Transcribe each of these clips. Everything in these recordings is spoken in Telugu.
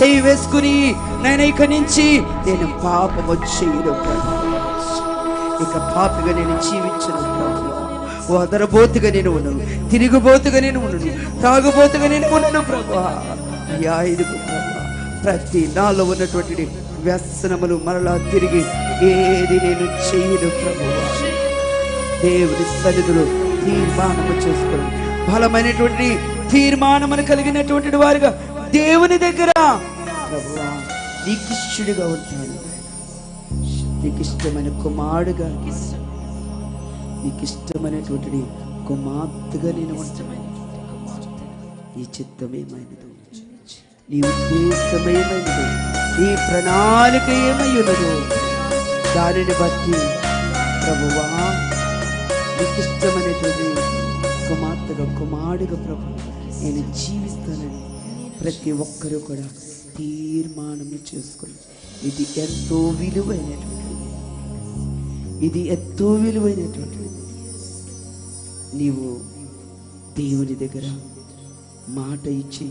చెయ్యి వేసుకుని నేను ఇక నుంచి నేను పాపము చేయను ఇక పాపిగా నేను జీవించను ప్రభు. వదరబోతుగా నేను ఉన్నాను తిరిగిపోతుగా నేను ఉన్నాను తాగుబోతుగా నేను ఉన్నాను ప్రభా. ఇదిగో ప్రతి నాలో ఉన్నటువంటి వ్యసనములు మరలా తిరిగి ఏది నేను చేయను ప్రభు. దేవుని సన్నిధిలో తీర్మానము చేసుకుని బలమైనటువంటి తీర్మానమును కలిగినటువంటి వారుగా దేవుని దగ్గర. ప్రభువా నీకు ఇష్టడుగా ఉంటాను నీకు ఇష్టమైన కుమారుడుగా. నీకు ఇష్టమైనటువంటి కుమార్తెగా నేను ఉంటాను ఈ చిత్తమేమైనదో నీ ఉద్దేశమేమైనదో నీ ప్రణాళిక ఏమై ఉన్నదో దానిని బట్టి ప్రభువా నీకు ఇష్టమైనటువంటి కుమార్తెగా కుమారుడుగా ప్రభు నేను జీవిస్తానని ప్రతి ఒక్కరూ కూడా తీర్మానం చేసుకుని. ఇది ఎంతో విలువైనటువంటిది. ఇది ఎంతో విలువైనటువంటిది. నీవు దేవుని దగ్గర మాట ఇచ్చి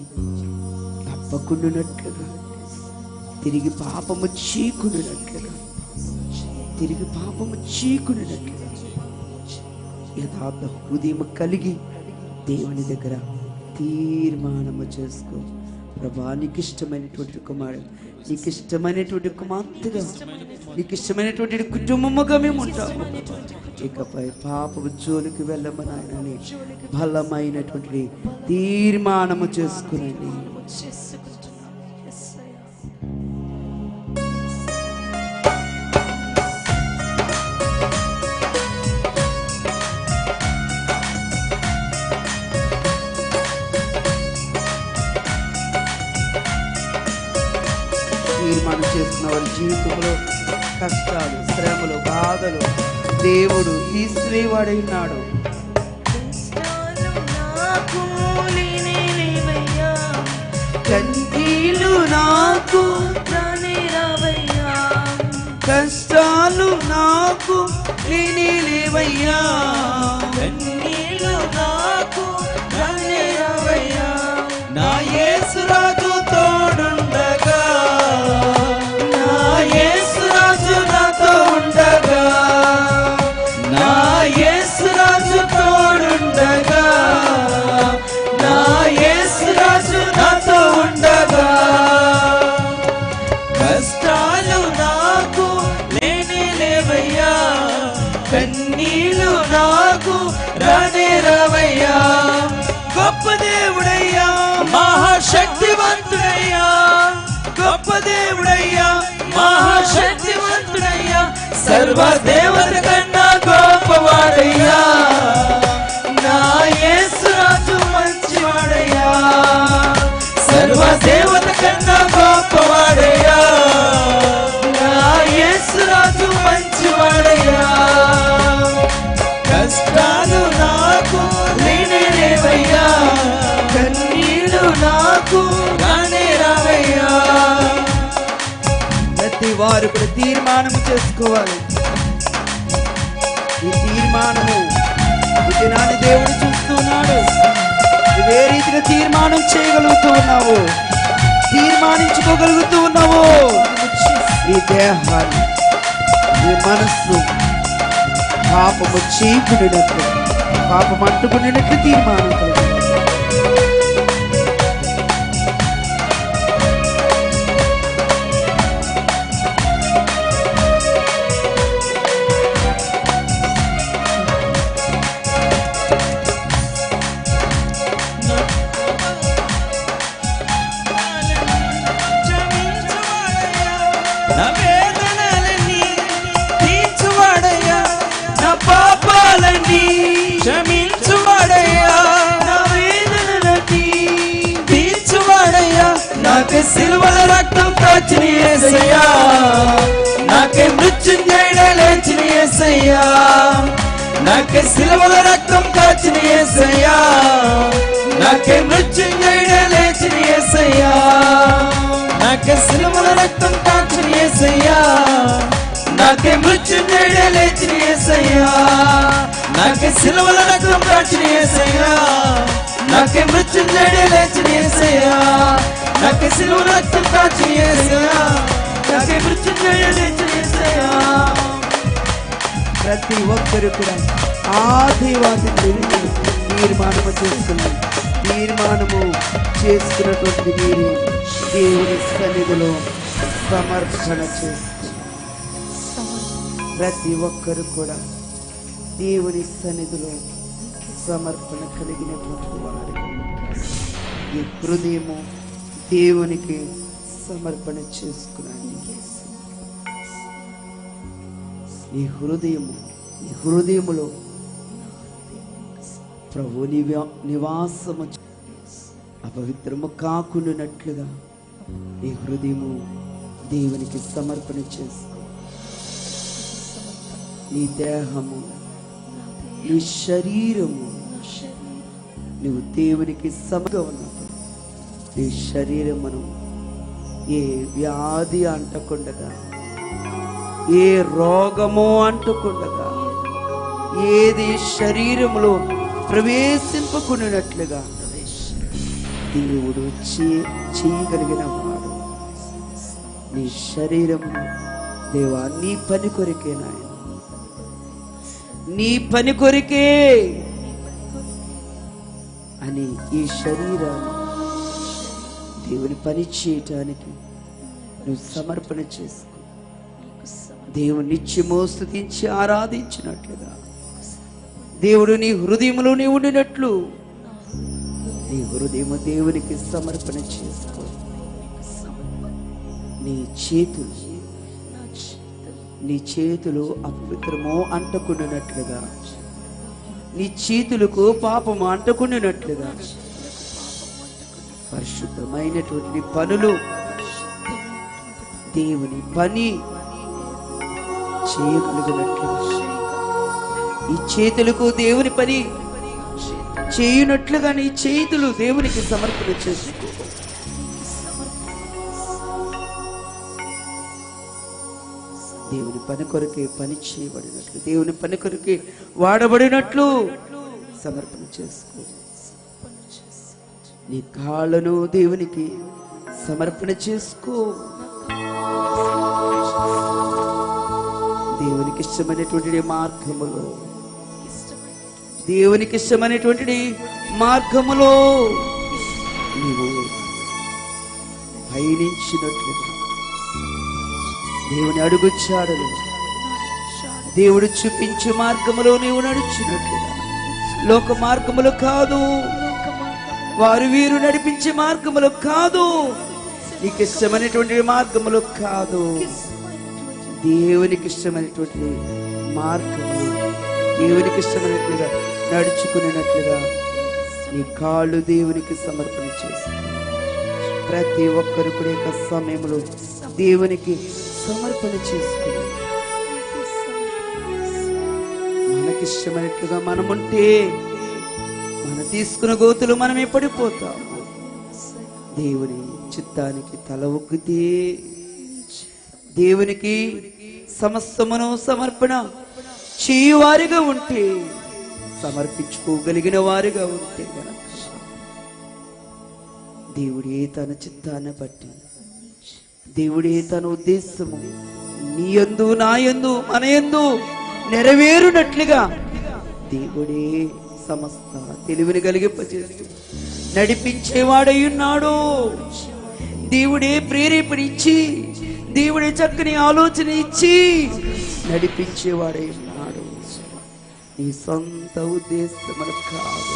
తప్పకుండానట్లుగా తిరిగి పాపము చీకుడినట్లుగా తిరిగి పాపము చీకుడినట్లుగా యథార్థ హృదయం కలిగి దేవుని దగ్గర తీర్మానము చేసుకో. ప్రభా నీకు ఇష్టమైనటువంటి కుమారుడు నీకు ఇష్టమైనటువంటి కుమార్తెగా నీకు ఇష్టమైనటువంటి కుటుంబముగా మేము ఉంటాము ఇకపై పాపము జోలికి వెళ్ళమని ఆయనని బలమైనటువంటి తీర్మానము చేసుకునండి. కష్టాలు శ్రమలు బాధలు. దేవుడు తీసివేవాడై ఉన్నాడు. కన్నీళ్ళు నాకు. కష్టాలు నాకు లేని లేవయ్యా. గొప్ప దేవుడయ్యా మహాశక్తివంతుడయ్యా సర్వ దేవత కన్నా గొప్పవాడయ్యా. నా యేసురాజు మంచివాడయ్యా సర్వ దేవత కన్నా గొప్పవాడయ్యా. నా యేసురాజు మంచివాడయ్యా. కష్టాలు నాకు లేనేవయ్యా కన్నీళ్ళు నాకు వారు కూడా తీర్మానం చేసుకోవాలి. ఈ తీర్మానము ఈ దినాన్ని దేవుడు చూస్తున్నాడు. నువ్వు ఏ రీతిగా తీర్మానం చేయగలుగుతూ ఉన్నావు తీర్మానించుకోగలుగుతూ ఉన్నావు ఈ దేహాన్ని ఈ మనస్సు పాపము చీకుడినట్లు పాపం అంటుకునేటట్లు తీర్మానం యేసయ్యా నాకే సిలువల రక్తం కాచిన ఏసయ్యా. నాకే మృత్యుంజయుడ లేచిన ఏసయ్యా. నాకే సిలువల రక్తం కాచిన ఏసయ్యా. నాకే మృత్యుంజయుడ లేచిన ఏసయ్యా. నాకే సిలువల రక్తం కాచిన ఏసయ్యా. నాకే మృత్యుంజయుడ లేచిన ఏసయ్యా. నాకే సిలువ రక్తం కాచిన యేసయ్యా నాకు మృత్యుంజయ లేచిన ఏసయ్యా. ప్రతి ఒక్కరు కూడా ఆదివాసి దేవాది తీర్మానము చేసుకున్నాం తీర్మానము చేసుకున్నటువంటి మీరు దేవుని సన్నిధిలో సమర్పణ చేస్తారు. ప్రతి ఒక్కరు కూడా దేవుని సన్నిధిలో సమర్పణ కలిగినటువంటి వారు. ఈ హృదయము దేవునికి సమర్పణ చేసుకున్నాను. నీ హృదయము నీ హృదయములో ప్రభు నివా నివాసము అపవిత్రము కాకుండానట్లుగా నీ హృదయము దేవునికి సమర్పణ చేసుకో. నీ దేహము నీ శరీరము నువ్వు దేవునికి సమగా ఉన్నప్పుడు నీ మనం ఏ వ్యాధి అంటకుండగా ఏ రోగము అంటుకుండగా ఏది శరీరములో ప్రవేశింపకున్నట్లుగా దేవుడు చేయగలిగిన వాడు. నీ శరీరము దేవా నీ పని కొరికే నాయన. నీ పని కొరికే అని ఈ శరీరాన్ని దేవుని పని చేయటానికి నువ్వు సమర్పణ చేసి దేవుని నిత్యము స్థుతించి ఆరాధించినట్లుగా. దేవుడు నీ హృదయములో నీ ఉండినట్లు. నీ హృదయము దేవునికి సమర్పణ చేసుకో. నీ చేతులు నీ చేతులు అపవిత్రమో అంటకుండినట్లుగా. నీ చేతులకు పాపము అంటకుండినట్లుగా. పరిశుద్ధమైనటువంటి పనులు. దేవుని పని చేయగలిగినట్లు ఈ చేతులకు దేవుని పని చేయునట్లుగా నీ చేతులు దేవునికి సమర్పణ చేసుకో దేవుని పని కొరకే పని చేయబడినట్లు దేవుని పని కొరకే వాడబడినట్లు సమర్పణ చేసుకో. నీ కాళ్ళను దేవునికి సమర్పణ చేసుకో. ఇష్టమైనటువంటి మార్గములో? దేవునికి ఇష్టమైనటువంటి మార్గములో? నీవు పయనించినట్లుగా. దేవుని అడుగుచ్చాడలు. దేవుడు చూపించే మార్గములో నీవు నడుచున్నట్లుగా. లోక మార్గములు కాదు. వారు వీరు నడిపించే మార్గములు కాదు. నీకు ఇష్టమైనటువంటి మార్గములు కాదు. దేవునికి ఇష్టమైనటువంటి మార్గము దేవునికి ఇష్టమైనట్లుగా నడుచుకునేటట్లుగా నీ కాళ్ళు దేవునికి సమర్పణ చేసి ప్రతి ఒక్కరు కూడా యొక్క సమయంలో దేవునికి సమర్పణ చేసుకుని మనకిష్టమైనట్లుగా మనముంటే మన తీసుకున్న గోతులు మనమే పడిపోతాము. దేవుని చిత్తానికి తల ఒగ్గితే దేవునికి సమస్తమును సమర్పణ చేయవారిగా ఉంటే సమర్పించుకోగలిగిన వారిగా ఉంటే గనక దేవుడే తన చిత్తాన్ని బట్టి దేవుడే తన ఉద్దేశము నీ యందు నా యందు మన యందు నెరవేరునట్లుగా దేవుడే సమస్త తెలివిని కలిగింపచేస్తూ నడిపించేవాడై ఉన్నాడు. దేవుడే ప్రేరేపణించి దేవుడి చక్కని ఆలోచన ఇచ్చి నడిపించేవాడే ఉన్నాడు. నీ సొంత ఉద్దేశములు కాదు.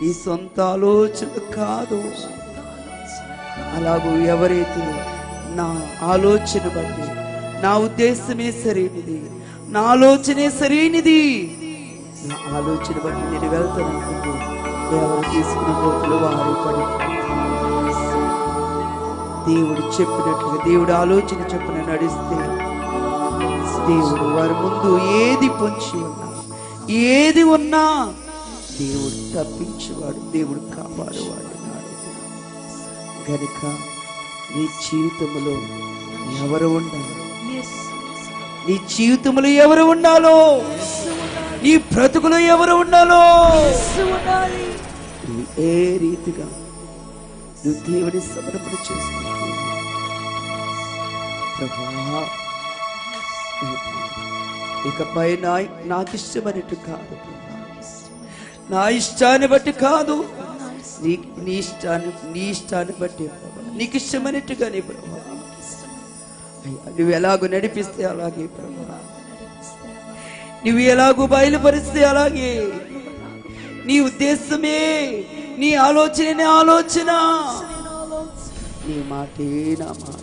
నీ సొంత ఆలోచన కాదు. అలాగూ ఎవరైతే నా ఆలోచన బట్టి నా ఉద్దేశమే సరైనది నా ఆలోచనే సరైనది నా ఆలోచన బట్టి నేను వెళ్తాను ఎవరు తీసుకున్న వారి పడి దేవుడు చెప్పినట్లుగా దేవుడు ఆలోచన చెప్పిన నడిస్తే దేవుడు వారి ముందు ఏది పొంచి ఉన్నా ఏది ఉన్నా దేవుడు తప్పించేవాడు దేవుడు కాపాడువాడు గనుక నీ జీవితంలో ఎవరు ఉండాలి? నీ జీవితంలో ఎవరు ఉండాలో? నీ బ్రతుకులో ఎవరు ఉండాలో? ఏ రీతిగా నువ్వు దేవుని సమర్పణ చేసుకుంటున్నావు ప్రభా ఇకపై నా నాకు ఇష్టమైనట్టు కాదు నా ఇష్టాన్ని బట్టి కాదు. నీ నీ ఇష్టాన్ని నీ ఇష్టాన్ని బట్టి ప్రభా. నీకు ఇష్టమైనట్టుగానే ప్రభా. నువ్వు ఎలాగో నడిపిస్తే అలాగే ప్రభా. నువ్వు ఎలాగో బయలుపరిస్తే అలాగే. నీ ఉద్దేశమే నీ ఆలోచన ఆలోచన. నీ మాటే నా మాట?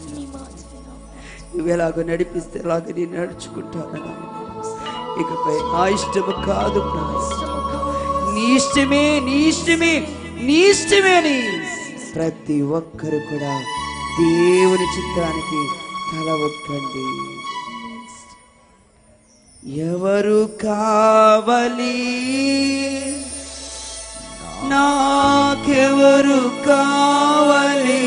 నువ్వెలాగో నడిపిస్తే అలాగే నేను నడుచుకుంటాను ఇకపై నా ఇష్టము కాదు నీ ఇష్టమే నీ ఇష్టమే నీ ఇష్టమే నీ ప్రతి ఒక్కరు కూడా దేవుని చిత్రానికి తల ఒక్కండి ఎవరు కావాలి? నాకెవరు కావాలి?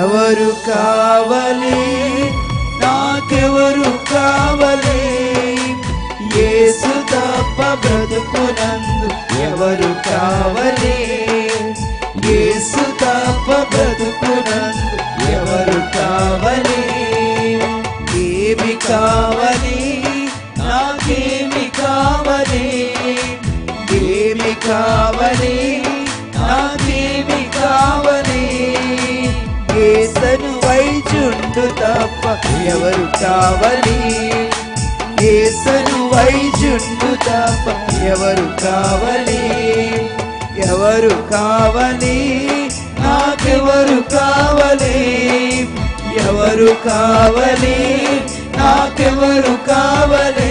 ఎవరు కావాలి? నాకెవరు కావాలి? ఏసు తప్ప బ్రతుకునందు ఎవరు కావాలి? ఏసు తప్ప బ్రతుకునందు ఎవరు కావాలి? ఏమి కావాలి? ఏమి కావాలి నాకేమి కావాలి? ఏసను వైచుండు తప్ప ఎవరు కావాలి? ఏసను వైచుండు తప్ప ఎవరు కావాలి? ఎవరు కావాలి? నాకెవరు కావాలి? ఎవరు కావలి? నాకెవరు కావాలి?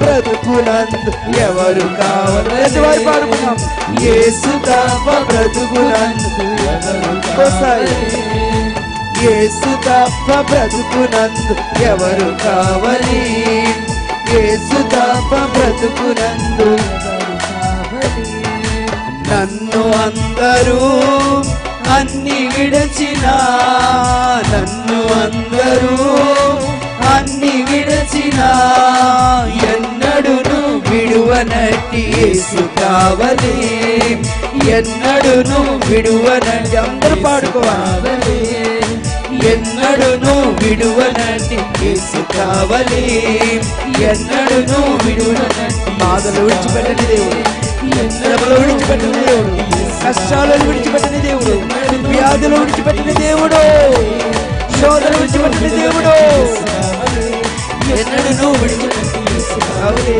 బ్రతుకునందు ఎవరు కావాలి. పాడుకున్నాం యేసు తప్ప బ్రతుకునందు ఎవరు కావాలి. యేసు తప్ప బ్రతుకునందు ఎవరు కావాలి. యేసు తప్ప బ్రతుకునందు నన్ను అందరూ అన్ని విడచిన నన్ను అందరూ అన్ని విడచిన ఎన్నడును విడువనట్టి యేసు కావలి. ఎన్నడును విడువనట్టి అందరూ పాడుకోవాలి. ఎన్నడును విడువనటి యేసు కావలి. ఎన్నడును విడువనట్టి బాధలు విడిచిపెట్టని దేవుడు. శ్రమలు విడిచిపెట్టని దేవుడు. కష్టాలను విడిచిపెట్టని దేవుడు. వ్యాధులు విడిచిపెట్టని దేవుడు. శోధన విడిచిపెట్టని దేవుడు. ఎన్నడును విడిచిపెట్టి కావలి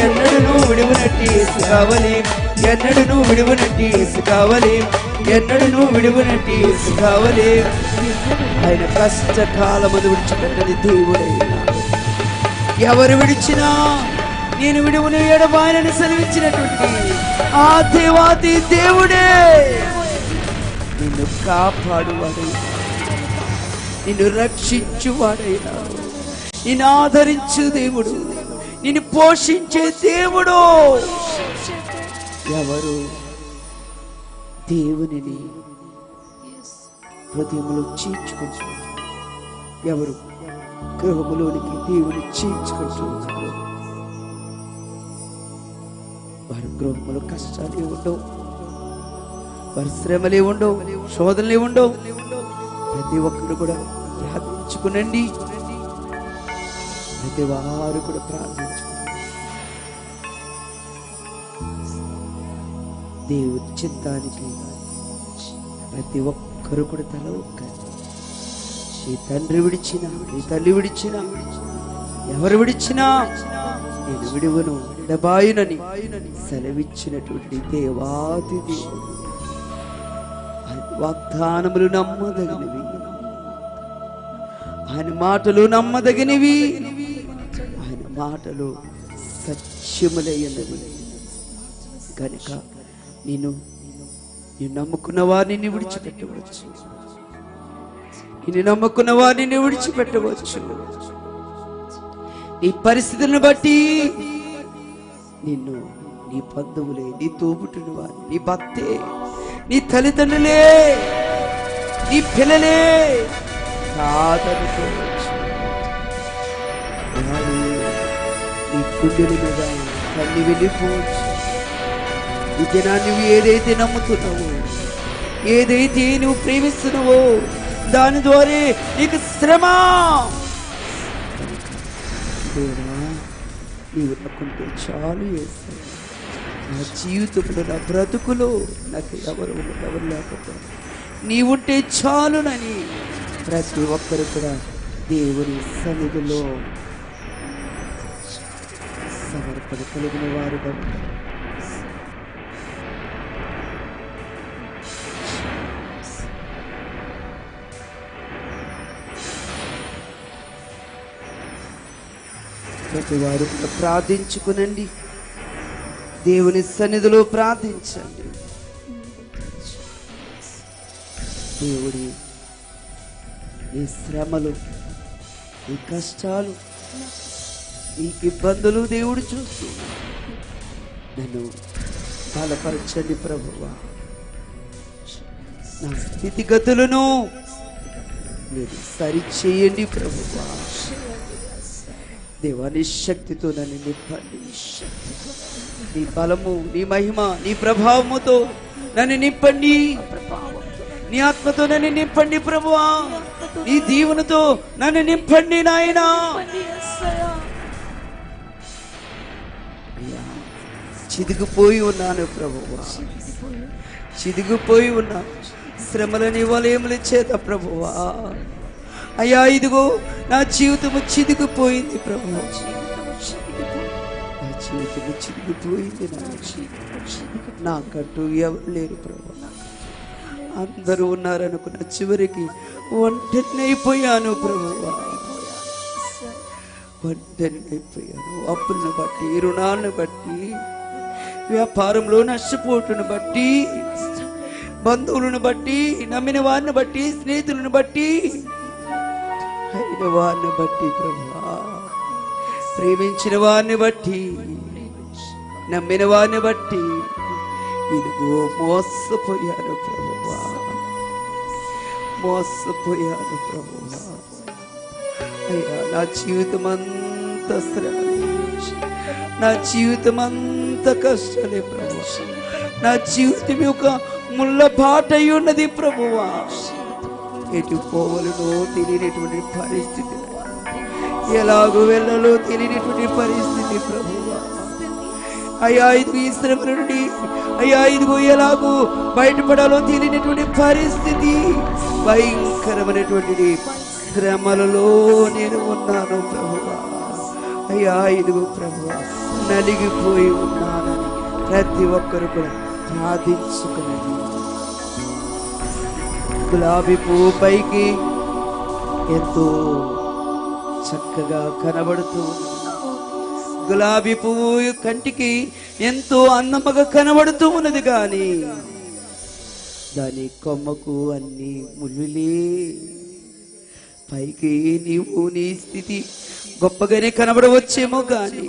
ఎన్నడును విడువనట్టి యేసు ఎన్నడూ ఎన్నడును విడువనట్టి యేసు కావలి ఎన్నడును విడువనట్టి యేసు ఆయన కష్టకాలమందు విడిచిపెట్టని దేవుడే ఎవరు విడిచినా నేను విడువను ఎడబాయనని సెలవిచ్చినటువంటి ఆ దేవాది దేవుడే. నిన్ను కాపాడువాడైనా నిన్ను రక్షించువాడైనా నిన్ను ఆదరించు దేవుడు. నిన్ను పోషించే దేవుడు. ఎవరు? దేవునిని హృదయంలో చీల్చుకుంటున్నారు ఎవరు? గృహములోనికి దేవుని చీల్చుకుంటున్నారు వారి గృహములో కష్టాలు ఉండవు వారి శ్రమలే ఉండవు శోధనలే ఉండవు ప్రతి ఒక్కరు కూడా ప్రార్థించుకునండి ప్రతి వారు కూడా ప్రార్థించుకునండి దేవుడి చిత్తానికి ప్రతి ఒక్కరు కూడా తల ఒక్కరు ఈ తండ్రి విడిచిన ఈ తల్లి విడిచిన ఎవరు విడిచినా నేను విడువను విడబాయునని సెలవిచ్చినటువంటి దేవాది వాగ్దానములు నమ్మదగినవి. ఆయన మాటలు నమ్మదగినవి. మాటలు సత్యములైనవి కనుక నేను నేను నమ్ముకున్న వారిని విడిచిపెట్టవచ్చు. నేను నమ్ముకున్న వారిని విడిచిపెట్టవచ్చు. నీ పరిస్థితులను బట్టి నిన్ను నీ బంధువులే నీ తోబుట్టుని వారి నీ భక్తే నీ తల్లిదండ్రులే నీ పిల్లలే కాదనుకో కానీ మీద తల్లి వెళ్ళిపోవచ్చు ఈ దినాన్ని నువ్వు ఏదైతే నమ్ముతున్నావో ఏదైతే నువ్వు ప్రేమిస్తున్నావో దాని ద్వారా నీకు శ్రమ నీవు నాకుంటే చాలు వేస్తాను నా జీవితంలో నా బ్రతుకులో నాకు ఎవరు ఎవరు లేకపోతే నీవుంటే చాలునని ప్రతి ఒక్కరు కూడా దేవుని సన్నిధిలో సమర్పణ కలిగిన వారుగా ఉంటారు ప్రతి వారు ప్రార్థించుకునండి. దేవుని సన్నిధిలో ప్రార్థించండి. దేవుడి ఈ శ్రమలు ఈ కష్టాలు నీకు ఇబ్బందులు దేవుడు చూస్తూ నన్ను బలపరచండి ప్రభువా. నా స్థితిగతులను మీరు సరిచేయండి ప్రభువా. దేవాని శక్తితో నన్ను నింపండి. నీ బలము నీ మహిమ నీ ప్రభావముతో నన్ను నింపండి. నీ ఆత్మతో నన్ను నింపండి ప్రభువా. నీ దీవునితో నన్ను నింపండి నాయనా. చిదిగిపోయి ఉన్నాను ప్రభువా చిదిగిపోయి ఉన్నాను శ్రమలని వలయములు చేత ప్రభువా అయ్యా ఇదిగో నా జీవితము చిదిగిపోయింది ప్రభు. నా జీవితము చిదిగిపోయింది నా నాకంటూ ఎవరు లేరు ప్రభు. అందరూ ఉన్నారనుకున్న చివరికి ఒంటరిని అయిపోయాను ప్రభువా ఒంటరిని అయిపోయాను. అప్పులను బట్టి రుణాలను బట్టి వ్యాపారంలో నష్టపోటును బట్టి బంధువులను బట్టి నమ్మిన వారిని బట్టి స్నేహితులను బట్టి. అయిన వారిని బట్టి ప్రభా ప్రేమించిన వారిని బట్టి నమ్మిన వారిని బట్టి. ఇదిగో మోసపోయాను ప్రభువా. మోసపోయాను ప్రభువా. అయ్యా నా జీవితం అంతా శ్రమ నా జీవితం అంత కష్టలే ప్రభు నా జీవితం యొక్క ముళ్ళ బాట అయి ఉన్నది ప్రభువా. ఎటు పోవలనో తెలియనటువంటి పరిస్థితి. ఎలాగో వెళ్ళలో తెలియనటువంటి పరిస్థితి ప్రభువా. అయ్యా ఇదిగో ఈ శ్రమ నుండి అయ్యా ఇదిగో ఎలాగో బయటపడాలో తెలియనటువంటి పరిస్థితి. భయంకరమైనటువంటి శ్రమలలో నేను ఉన్నాను ప్రభువా. అయ్యా ఇదిగో ప్రభువా. నలిగిపోయి ఉన్నానని ప్రతి ఒక్కరు కూడా ప్రార్థించుకున్నది గులాబీ పువ్వు పైకి ఎంతో చక్కగా కనబడుతూ గులాబీ పువ్వు కంటికి ఎంతో అందముగా కనబడుతూ ఉన్నది కానీ దాని కొమ్మకు అన్ని ముళ్ళులే పైకి నీవు నీ స్థితి గొప్పగానే కనబడవచ్చేమో కానీ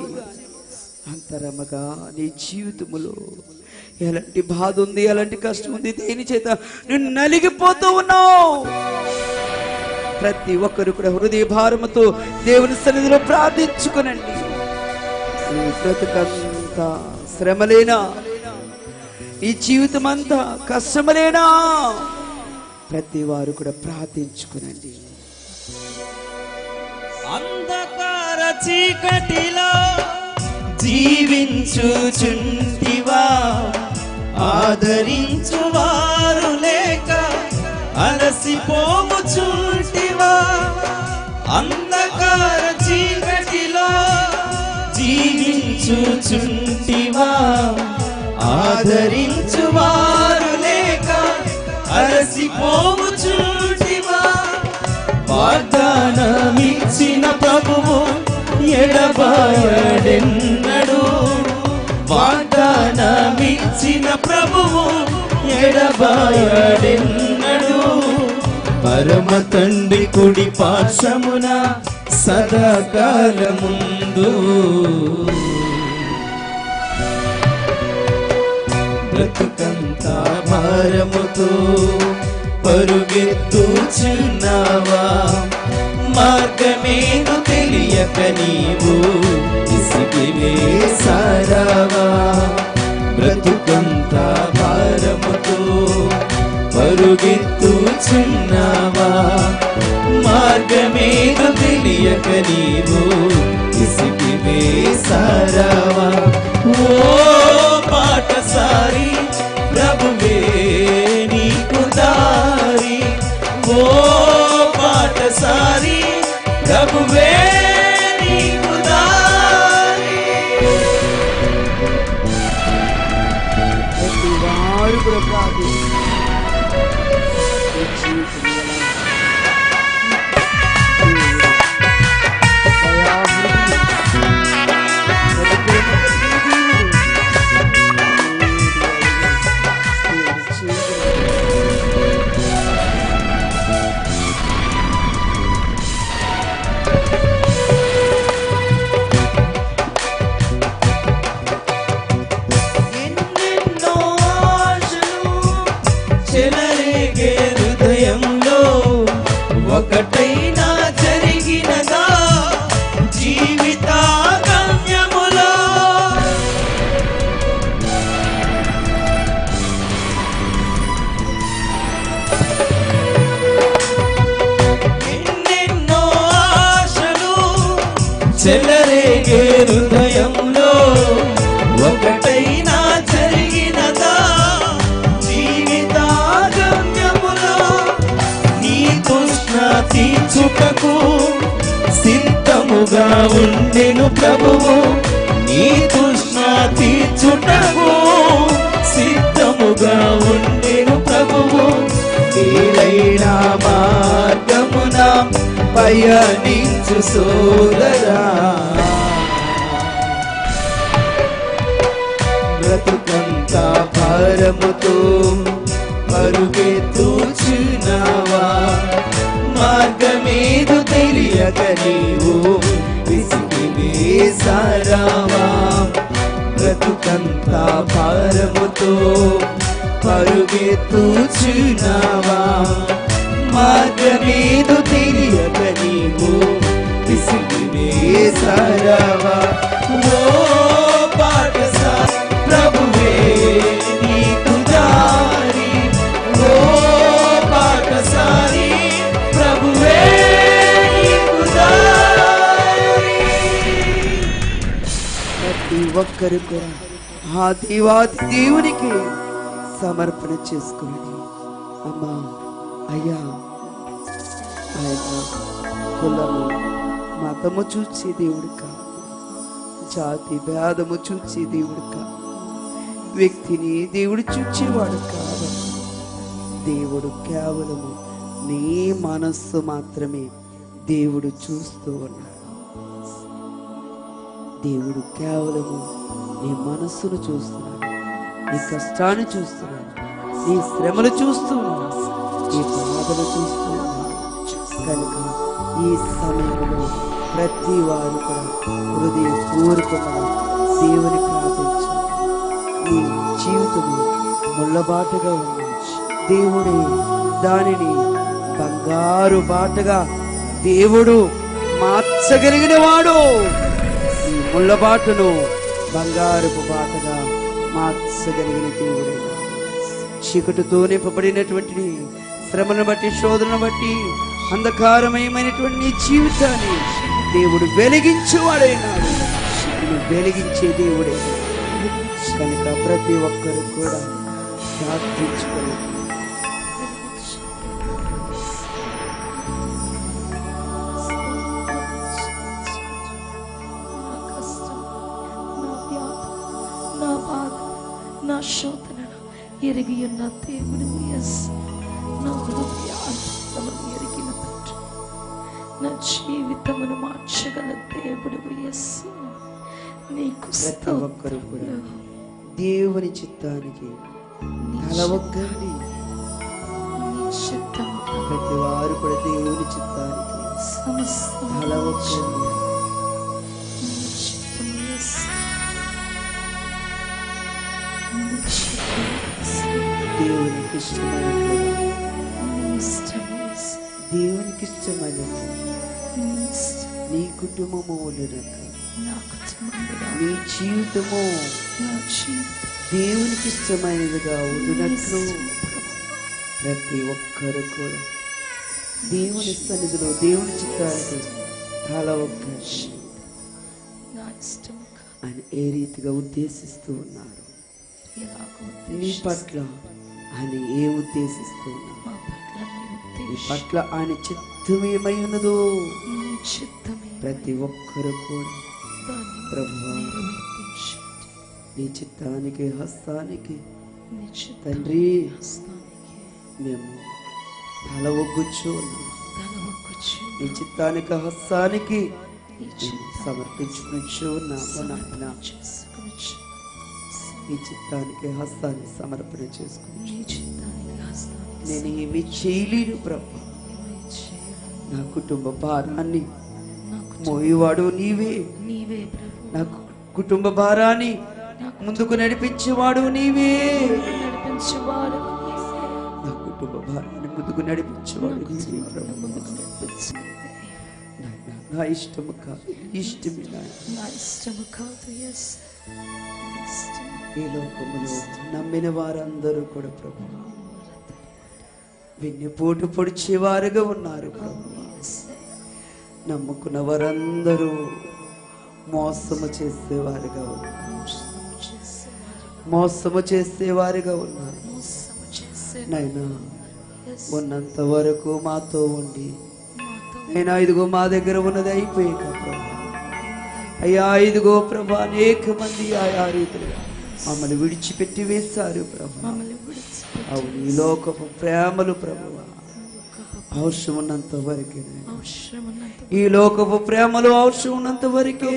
అంతరమగా నీ జీవితములో ఎలాంటి బాధ ఉంది ఎలాంటి కష్టం ఉంది దేని చేత నువ్వు నలిగిపోతూ ఉన్నావు? ప్రతి ఒక్కరు కూడా హృదయ భారముతో దేవుని సన్నిధిలో ప్రార్థించుకునండి. బ్రతుకంతా శ్రమలేనా? ఈ జీవితం అంతా కష్టమలేనా? ప్రతి వారు కూడా ప్రార్థించుకునండి. అంధకార చీకటిలో జీవించుచుంటివా? ఆదరించు వారు లేక అలసిపోము అలసిపోముచుంటివా? అంధకార చీకటిలో జీవించుచుంటివా? ఆదరించు వారు లేక అలసిపోము అలసిపోముచుంటివా? వాగ్దానమిచ్చిన ప్రభువు ఎడబాయడెన్ ప్రభువు ఎడబాయడెన్నడు? పరమ తండ్రి కుడి పార్శ్వమున సదాకాలముందు. బ్రతుకంతా భారముతో పరుగెత్తుచున్నావా మార్గమేను తెలియక నీవు ఇసిగి వేసారావా బ్రతుకంతా భారముతో పరుగెత్తుచున్నావా మార్గమేదో తెలియక నీవు ఇసికి వేసారావా ఓ கட்டை సిద్ధముగా ఉండెను ప్రభువు నీ తృష్ణ తీర్చుటకు సిద్ధముగా ఉండెను ప్రభువు. ఏదైనా మార్గమున పయనించు సోదరా. సారావా బ్రతుకంతా భారముతో పరుగెత్తుచున్నావా మార్గమేదు తెలియక నీవు విసిగినే సారావా ఒక్కరు కూడా ఆ దేవాది దేవునికి సమర్పణ చేసుకోండి అమ్మా అయ్యా ఆయన కులము మతము చూచి దేవుడు కాదు జాతి భేదము చూచి దేవుడు కాదు వ్యక్తిని దేవుడు చూచేవాడు కాదు. దేవుడు కేవలము నీ మనస్సు మాత్రమే దేవుడు చూస్తూ ఉన్నాడు. దేవుడు కేవలము నీ మనస్సును చూస్తున్నాడు. నీ కష్టాన్ని చూస్తున్నాడు. నీ శ్రమలు చూస్తున్నాడు. నీ బాధలు చూస్తున్నాడు. కనుక ఈ సమయంలో ప్రతి వారు కూడా హృదయపూర్వకంగా దేవుని ప్రార్థించండి. నీ జీవితము ముళ్ళబాటుగా ఉంది. దేవుడే దానిని బంగారు బాటగా దేవుడు మార్చగలిగిన వాడు ముళ్ళబాటును బంగారుపు బాటగా మార్చగలిగిన దేవుడైనా చీకటితో నింపబడినటువంటి శ్రమను బట్టి శోధనను బట్టి అంధకారమయమైనటువంటి నీ జీవితాన్ని దేవుడు వెలిగించేవాడైనాడు. వెలిగించే దేవుడే. కనుక ప్రతి ఒక్కరు కూడా ప్రార్థించుకోవాలి ఎరిగి ఉన్న దేవుడు ఎస్ నా హృదయాలను ఎరిగిన తండ్రి నా జీవితమును మార్చగల దేవుడు ఎస్ నీకు ఒక్కరు కూడా. దేవుని చిత్తానికి నీ తల ఒక్కండి నీ చిత్తము ప్రతి వారు కూడా దేవుని చిత్తానికి దేవునికి ఇష్టమైనట్లుగా. దేవునికి ఇష్టమైనట్లు నీ కుటుంబము ఉండనక నా జీవితము దేవునికి ఇష్టమైనదిగా ఉండినట్లు. ప్రతి ఒక్కరు కూడా దేవుని సన్నిధిలో దేవుని చిత్తానికి తల ఒక్క నా ఇష్టము కాదు ఆయన ఏ రీతిగా ఉద్దేశిస్తూ ఉన్నారు నీ పట్ల ఆయన ఏ ఉద్దేశిస్తూ ఉన్నారు మా పట్ల ఆయన చిత్తం ఏమై ఉన్నదో. ప్రతి ఒక్కరు కూడా నెరవేర్పించండి. నీ చిత్తానికి హస్తానికి తండ్రి మేము తల ఒగ్గుచ్చు నీ చిత్తానికి హస్తానికి నీ మేము చిత్తం సమర్పించుకుచ్చు ఉన్నాము నాయన. నీ చిత్తానికి హస్తాన్ని సమర్పణ హస్తానికి నేను ఏమి చేయలేను ప్రభు. నా కుటుంబ భారాన్ని మోయేవాడు నీవే. నీవే నా కుటుంబ భారాన్ని ముందుకు నడిపించేవాడు నీవే. నడిపించేవాడు నా కుటుంబ భారాన్ని ముందుకు నడిపించేవాడు నీవే ప్రభు. నా ఇష్టము కాదు. ఇష్టమే నాయన నా ఇష్టము కాదు ఈ లోకములో నమ్మిన వారందరూ కూడా ప్రభు. వెన్నుపోటు పొడిచేవారుగా ఉన్నారు ప్రభు. నమ్ముకున్న వారందరూ మోసము చేసేవారుగా ఉన్నారు. మోసము చేసేవారు మోసము చేసేవారుగా ఉన్నారు ఎస్ ఉన్నంత వరకు మాతో ఉండి అయినా ఇదిగో మా దగ్గర ఉన్నది అయిపోయాక ప్రభు. అయ్యా ఇదిగో ప్రభు అనేక మంది ఆయా రీతిలో మమ్మల్ని విడిచిపెట్టి వేశారు ప్రభు. అవును ఈ లోకపు ప్రేమలు ప్రభు. అవసరం ఉన్నంత వరకే. ఈ లోకపు ప్రేమలు అవసరం ఉన్నంత వరకే.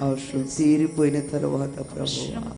అవసరం తీరిపోయిన తర్వాత ప్రభు.